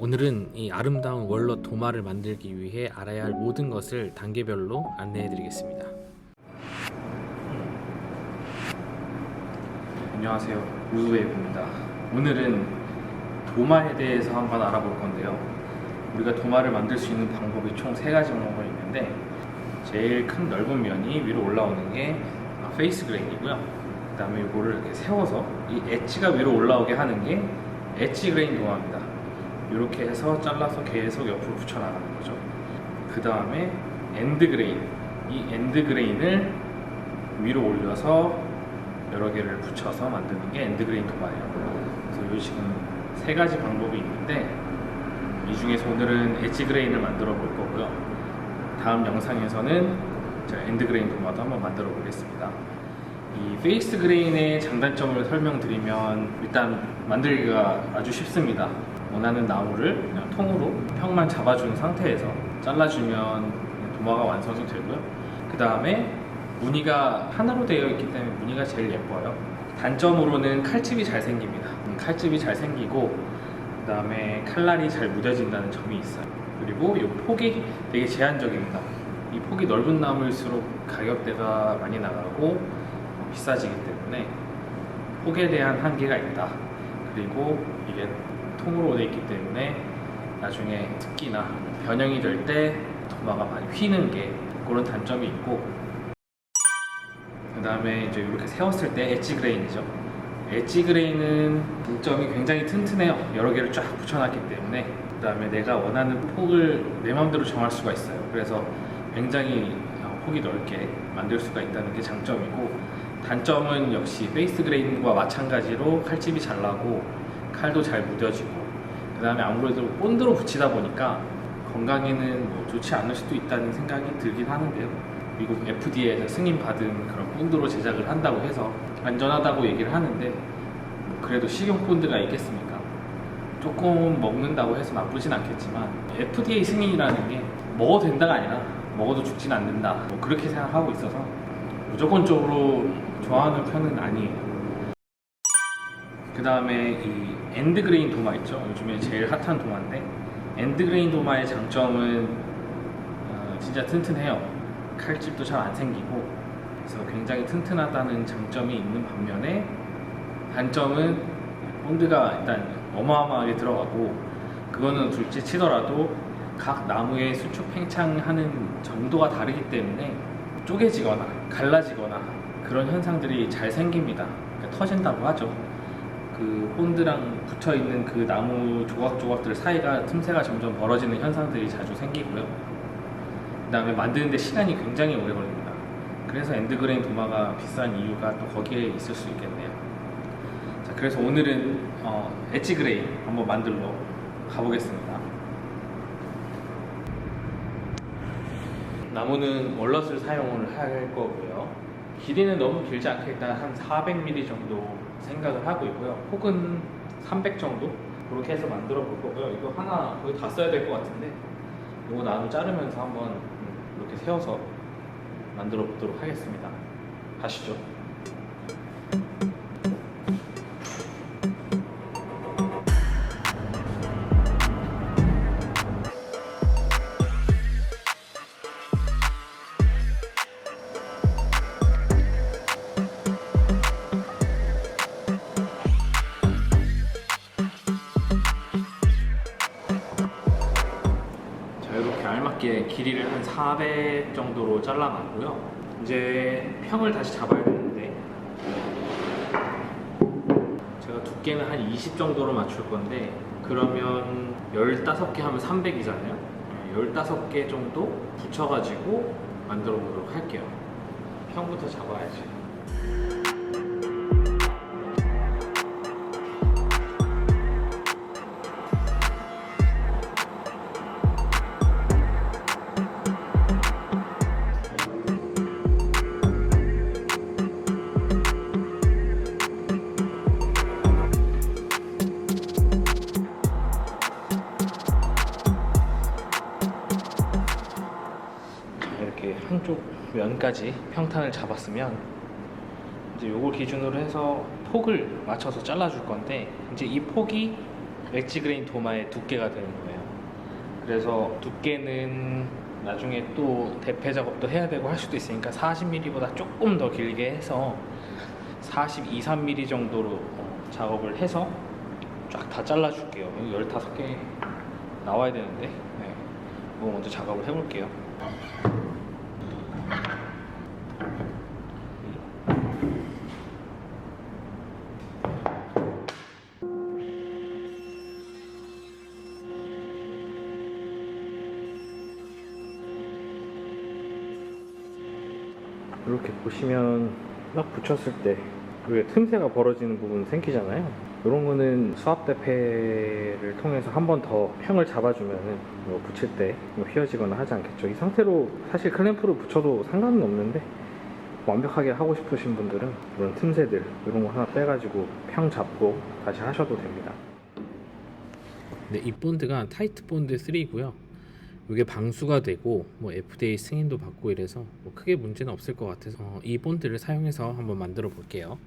오늘은 이 아름다운 월넛 도마를 만들기 위해 알아야 할 모든 것을 단계별로 안내해 드리겠습니다. 안녕하세요. 우즈웨이브입니다. 오늘은 도마에 대해서 한번 알아볼 건데요. 우리가 도마를 만들 수 있는 방법이 총 세 가지 정도가 있는데 제일 큰 넓은 면이 위로 올라오는 게 아, 페이스 그레인이고요. 그다음에 이거를 이렇게 세워서 이 엣지가 위로 올라오게 하는 게 엣지 그레인 도마입니다. 이렇게 해서 잘라서 계속 옆으로 붙여 나가는 거죠. 그 다음에 엔드 그레인. 이 엔드 그레인을 위로 올려서 여러 개를 붙여서 만드는 게 엔드 그레인 도마예요. 그래서 요 지금 세 가지 방법이 있는데 이 중에서 오늘은 엣지 그레인을 만들어 볼 거고요. 다음 영상에서는 제가 엔드 그레인 도마도 한번 만들어 보겠습니다. 이 페이스 그레인의 장단점을 설명드리면 일단 만들기가 아주 쉽습니다. 원하는 나무를 그냥 통으로 평만 잡아주는 상태에서 잘라주면 도마가 완성이 되고요. 그 다음에 무늬가 하나로 되어 있기 때문에 무늬가 제일 예뻐요. 단점으로는 칼집이 잘 생깁니다. 음, 칼집이 잘 생기고 그 다음에 칼날이 잘 무뎌진다는 점이 있어요. 그리고 이 폭이 되게 제한적입니다. 이 폭이 넓은 나무일수록 가격대가 많이 나가고 비싸지기 때문에 폭에 대한 한계가 있다. 그리고 이게 통으로 되어 있기 때문에 나중에 특기나 변형이 될 때 도마가 많이 휘는 게 그런 단점이 있고 그 다음에 이제 이렇게 세웠을 때 엣지 그레인이죠. 엣지 그레인은 중점이 굉장히 튼튼해요. 여러 개를 쫙 붙여놨기 때문에 그 다음에 내가 원하는 폭을 내 마음대로 정할 수가 있어요. 그래서 굉장히 어, 폭이 넓게 만들 수가 있다는 게 장점이고 단점은 역시 페이스 그레인과 마찬가지로 칼집이 잘 나고 칼도 잘 무뎌지고 그 다음에 아무래도 본드로 붙이다 보니까 건강에는 뭐 좋지 않을 수도 있다는 생각이 들긴 하는데요. 미국 FDA에서 승인 받은 그런 본드로 제작을 한다고 해서 안전하다고 얘기를 하는데 뭐 그래도 식용 본드가 있겠습니까? 조금 먹는다고 해서 나쁘진 않겠지만 FDA 승인이라는 게 먹어도 된다가 아니라 먹어도 죽진 않는다. 뭐 그렇게 생각하고 있어서 무조건적으로 좋아하는 편은 아니에요. 그 다음에 이 엔드 그레인 도마 있죠. 요즘에 제일 핫한 도마인데 엔드 그레인 도마의 장점은 어, 진짜 튼튼해요. 칼집도 잘 안 생기고 그래서 굉장히 튼튼하다는 장점이 있는 반면에 단점은 본드가 일단 어마어마하게 들어가고 그거는 둘째 치더라도 각 나무의 수축 팽창하는 정도가 다르기 때문에 쪼개지거나 갈라지거나 그런 현상들이 잘 생깁니다. 그러니까 터진다고 하죠. 그 본드랑 붙어 있는 그 나무 조각조각들 사이가 틈새가 점점 벌어지는 현상들이 자주 생기고요. 그 다음에 만드는데 시간이 굉장히 오래 걸립니다. 그래서 엔드그레인 도마가 비싼 이유가 또 거기에 있을 수 있겠네요. 자, 그래서 오늘은 어, 엣지 그레인 한번 만들러 가보겠습니다. 나무는 월넛을 사용을 할 거고요. 길이는 너무 길지 않게 일단 한 400mm 정도 생각을 하고 있고요. 폭은 300 정도 그렇게 해서 만들어 볼 거고요. 이거 하나 거의 다 써야 될 것 같은데 이거 나무 자르면서 한번 이렇게 세워서 만들어 보도록 하겠습니다. 가시죠. 400 정도로 잘라놨고요. 이제 평을 다시 잡아야 되는데 제가 두께는 한 20 정도로 맞출 건데 그러면 15개 하면 300이잖아요. 15개 정도 붙여가지고 만들어 보도록 할게요. 평부터 잡아야지. 면까지 평탄을 잡았으면 이제 요걸 기준으로 해서 폭을 맞춰서 잘라줄 건데 이제 이 폭이 웨지 그레인 도마의 두께가 되는 거예요. 그래서 두께는 나중에 또 대패 작업도 해야 되고 할 수도 있으니까 40mm보다 조금 더 길게 해서 42, 3mm 정도로 어, 작업을 해서 쫙 다 잘라줄게요. 여기 15개 나와야 되는데 네. 먼저 작업을 해볼게요. 보시면 딱 붙였을 때 여기 틈새가 벌어지는 부분 생기잖아요. 이런 거는 수압 대패를 통해서 한 번 더 평을 잡아주면은 이거 붙일 때 이거 휘어지거나 하지 않겠죠. 이 상태로 사실 클램프를 붙여도 상관은 없는데 완벽하게 하고 싶으신 분들은 이런 틈새들 이런 거 하나 빼가지고 평 잡고 다시 하셔도 됩니다. 네, 이 본드가 타이트 본드 3고요. 이게 방수가 되고 뭐 FDA 승인도 받고 이래서 뭐 크게 문제는 없을 것 같아서 어, 이 본드를 사용해서 한번 만들어 볼게요.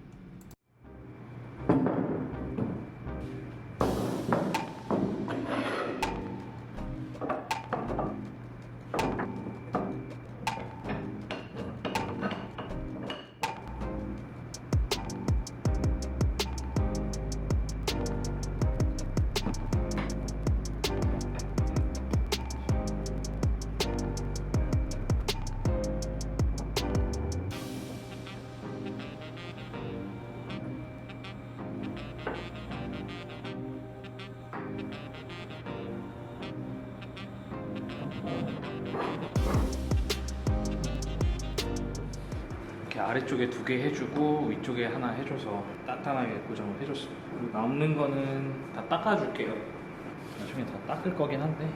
아래쪽에 두 개 해주고 위쪽에 하나 해줘서 단단하게 고정을 해줬습니다. 그리고 남는 거는 다 닦아줄게요. 나중에 다 닦을 거긴 한데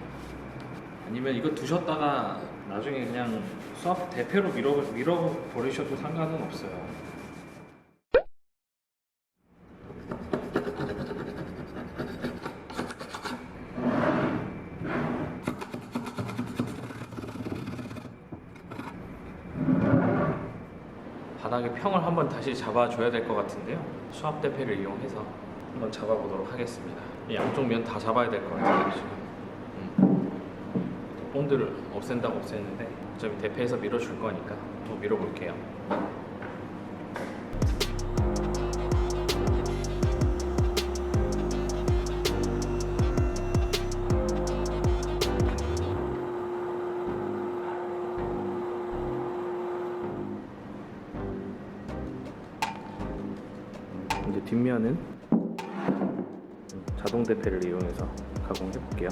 아니면 이거 두셨다가 나중에 그냥 수압 대패로 밀어 밀어 버리셔도 상관은 없어요. 다시 잡아줘야 될 것 같은데요. 수압 대패를 이용해서 한번 잡아보도록 하겠습니다. 이 양쪽 면 다 잡아야 될 것 같아요 지금. 음. 본드를 없앤다고 없앴는데 어차피 대패에서 밀어줄 거니까 또 밀어볼게요. 이제 뒷면은 자동 대패를 이용해서 가공해 볼게요.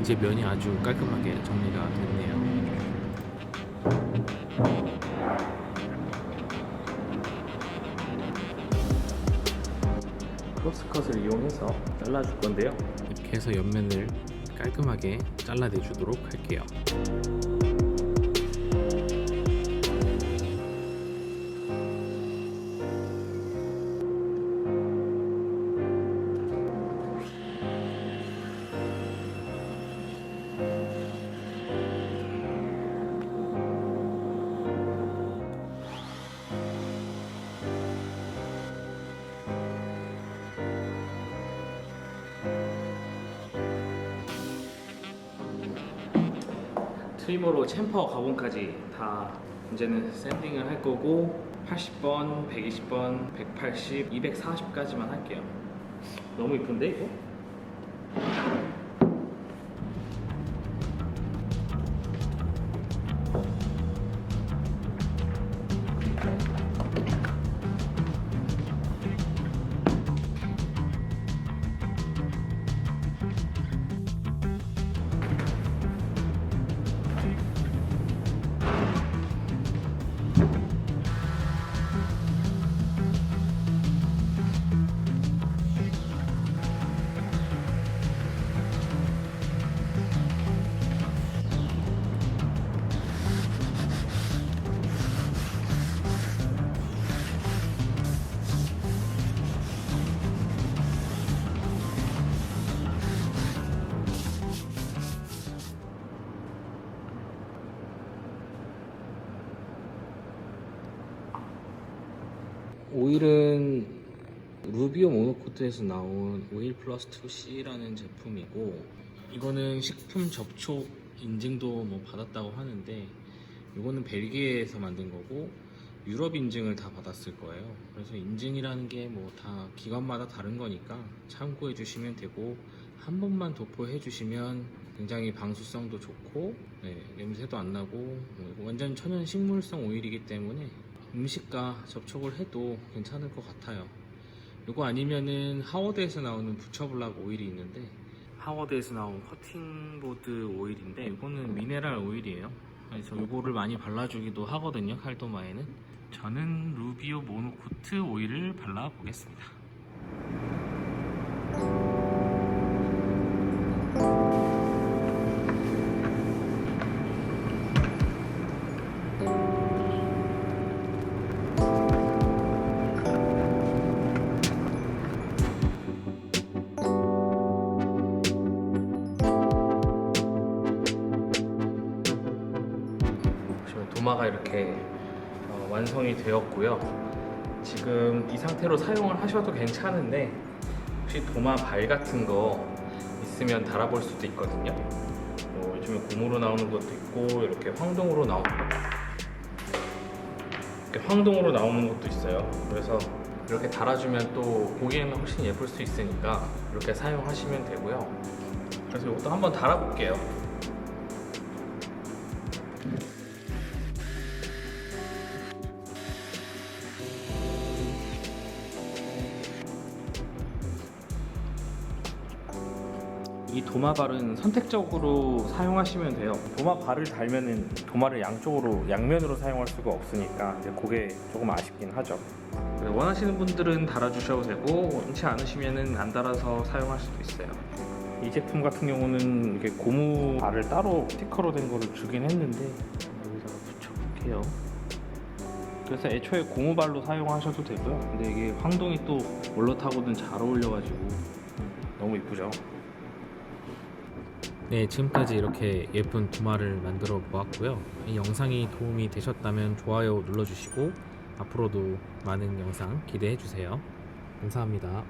이제 면이 아주 깔끔하게 정리가 됐네요. 크로스컷을 이용해서 잘라줄 건데요. 이렇게 해서 옆면을 깔끔하게 잘라내 주도록 할게요. 트리머로 챔퍼 가공까지 다 이제는 샌딩을 할 거고 80번, 120번, 180, 240까지만 할게요. 너무 이쁜데 이거? 오일은 루비오 모노코트에서 나온 오일 플러스 2C라는 제품이고 이거는 식품 접촉 인증도 뭐 받았다고 하는데 이거는 벨기에에서 만든 거고 유럽 인증을 다 받았을 거예요. 그래서 인증이라는 게 뭐 다 기관마다 다른 거니까 참고해 주시면 되고 한 번만 도포해 주시면 굉장히 방수성도 좋고 네, 냄새도 안 나고 뭐 완전 천연 식물성 오일이기 때문에 음식과 접촉을 해도 괜찮을 것 같아요. 이거 아니면은 하워드에서 나오는 부처블락 오일이 있는데 하워드에서 나온 커팅보드 오일인데 이거는 미네랄 오일이에요. 그래서 이거를 많이 발라주기도 하거든요. 칼도마에는. 저는 루비오 모노코트 오일을 발라보겠습니다. 도마가 이렇게 어, 완성이 되었고요. 지금 이 상태로 사용을 하셔도 괜찮은데 혹시 도마 발 같은 거 있으면 달아볼 수도 있거든요. 뭐 요즘에 고무로 나오는 것도 있고 이렇게 황동으로 나오는 것 이렇게 황동으로 나오는 것도 있어요. 그래서 이렇게 달아주면 또 보기에는 훨씬 예쁠 수 있으니까 이렇게 사용하시면 되고요. 그래서 이것도 한번 달아볼게요. 이 도마발은 선택적으로 사용하시면 돼요. 도마발을 달면은 도마를 양쪽으로 양면으로 사용할 수가 없으니까 이제 그게 조금 아쉽긴 하죠. 원하시는 분들은 달아주셔도 되고 원치 않으시면은 안 달아서 사용할 수도 있어요. 이 제품 같은 경우는 이게 고무 발을 따로 스티커로 된 거를 주긴 했는데 여기다가 붙여볼게요. 그래서 애초에 고무발로 사용하셔도 되고요. 근데 이게 황동이 또 올라타고는 잘 어울려가지고 너무 이쁘죠. 네, 지금까지 이렇게 예쁜 두마를 만들어 보았고요. 이 영상이 도움이 되셨다면 좋아요 눌러주시고 앞으로도 많은 영상 기대해 주세요. 감사합니다.